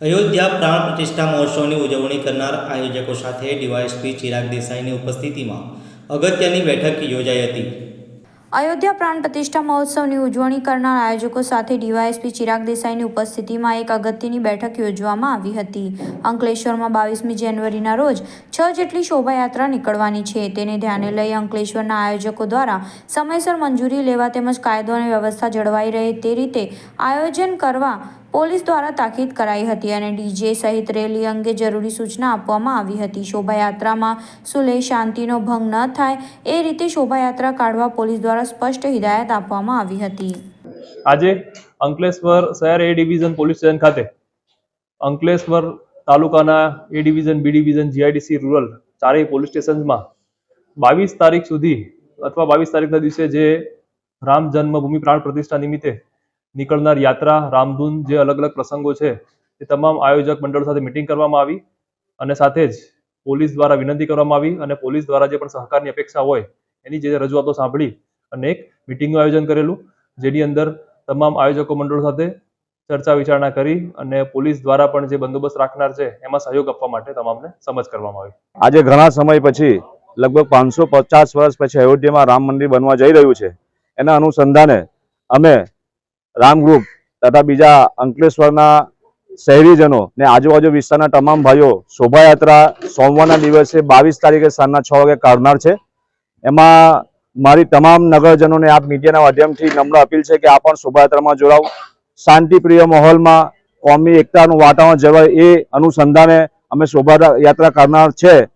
અયોધ્યા પ્રાણ પ્રતિષ્ઠા મહોત્સવની ઉજવણી કરનાર આયોજકો સાથે ડીવાયએસપી ચિરાગ દેસાઈની ઉપસ્થિતિમાં અગત્યની બેઠક યોજાઈ હતી. અયોધ્યા પ્રાણ પ્રતિષ્ઠા મહોત્સવની ઉજવણી કરનાર આયોજકો સાથે ડીવાયએસપી ચિરાગ દેસાઈની ઉપસ્થિતિમાં એક અગત્યની બેઠક યોજવામાં આવી હતી. અંકલેશ્વરમાં બાવીસમી જાન્યુઆરીના રોજ છ જેટલી શોભાયાત્રા નીકળવાની છે. તેને ધ્યાને લઈ અંકલેશ્વરના આયોજકો દ્વારા સમયસર મંજૂરી લેવા તેમજ કાયદો અને વ્યવસ્થા જળવાઈ રહે તે રીતે આયોજન કરવા પોલીસ દ્વારા તાકીદ કરાઈ હતી અને ડીજે સહિત રેલી અંગે જરૂરી સૂચના આપવામાં આવી હતી. શોભાયાત્રામાં સુલેહ શાંતિનો ભંગ ન થાય એ રીતે શોભાયાત્રા કાઢવા પોલીસ દ્વારા સ્પષ્ટ હિદાયત આપવામાં આવી હતી. આજે અંકલેશ્વર શહેર એ ડિવિઝન પોલીસ સ્ટેશન ખાતે અંકલેશ્વર તાલુકાના A division B division GIDC rural ચારેય પોલીસ સ્ટેશન્સમાં બાવીસ તારીખ સુધી અથવા બાવીસ તારીખના દિવસે જે રામ જન્મભૂમિ પ્રાણ પ્રતિષ્ઠા નિમિત્તે નીકળનાર યાત્રા, રામધૂન જે અલગ અલગ પ્રસંગો છે, એ તમામ આયોજક મંડળ સાથે મિટિંગ કરવામાં આવી અને સાથે જ પોલીસ દ્વારા વિનંતી કરવામાં આવી અને પોલીસ દ્વારા જે પણ સહકારની અપેક્ષા હોય, એની જે રજૂઆતો સાંભળી અને એક મિટિંગનું આયોજન કરેલું, જેની અંદર તમામ આયોજકો મંડળ સાથે ચર્ચા વિચારણા કરી અને પોલીસ દ્વારા પણ જે બંદોબસ્ત રાખનાર છે, એમાં સહયોગ આપવા માટે તમામને સમજ કરવામાં આવી. આજે ઘણા સમય પછી, લગભગ પાંચસો પચાસ વર્ષ પછી અયોધ્યામાં રામ મંદિર બનવા જઈ રહ્યું છે. એના અનુસંધાને અમે રામ ગ્રુપ તથા બીજા અંકલેશ્વરના શહેરીજનો ને આજુબાજુ વિસ્તારના તમામ ભાઈઓ શોભાયાત્રા સોમવારના દિવસે બાવીસ તારીખે સાંજના છ વાગે કાઢનાર છે. એમાં મારી તમામ નગરજનોને આપ મીડિયાના માધ્યમથી નમ્ર અપીલ છે કે આ પણ શોભાયાત્રામાં જોડાવ. શાંતિપ્રિય માહોલમાં કોમી એકતાનું વાતાવરણ જળવાય એ અનુસંધાને અમે શોભાયાત્રા કાઢનાર છે.